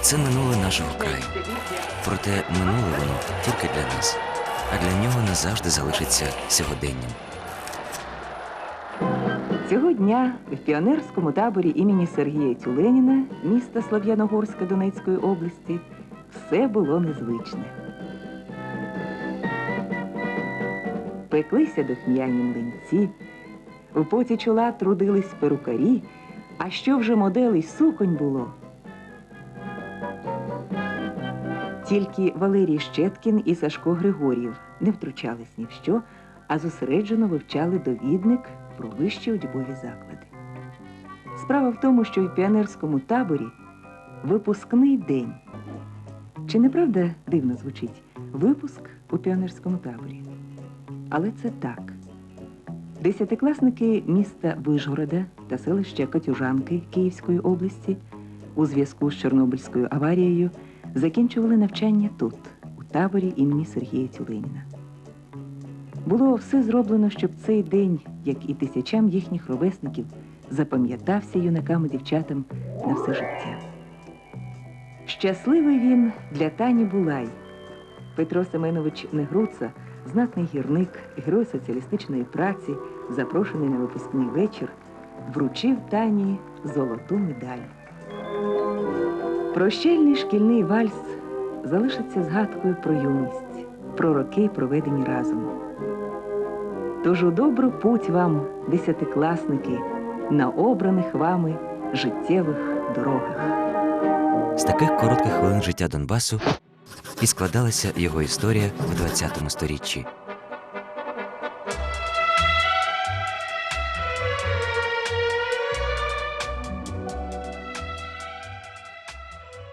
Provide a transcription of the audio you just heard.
Це минуле нашого краю. Проте минуле воно тільки для нас, а для нього назавжди залишиться сьогоденням. Цього дня в піонерському таборі імені Сергія Тюленіна, міста Слав'яногорська Донецької області, все було незвичне. Пеклися духмяні млинці, у поті чола трудились перукарі, а що вже моделей суконь було. Тільки Валерій Щеткін і Сашко Григорів не втручались ні в що, а зосереджено вивчали довідник про вищі учбові заклади. Справа в тому, що в піонерському таборі випускний день. Чи не правда дивно звучить? Випуск у піонерському таборі. Але це так. Десятикласники міста Вижгорода та селища Катюжанки Київської області у зв'язку з Чорнобильською аварією закінчували навчання тут, у таборі імені Сергія Тюленіна. Було все зроблено, щоб цей день, як і тисячам їхніх ровесників, запам'ятався юнакам і дівчатам на все життя. Щасливий він для Тані Булай. Петро Семенович Негруца, знатний гірник, герой соціалістичної праці, запрошений на випускний вечір, вручив Тані золоту медаль. Прощальний шкільний вальс залишиться згадкою про юність, про роки, проведені разом. Тож у добру путь вам, десятикласники, на обраних вами життєвих дорогах. З таких коротких хвилин життя Донбасу і складалася його історія в ХХ сторіччі.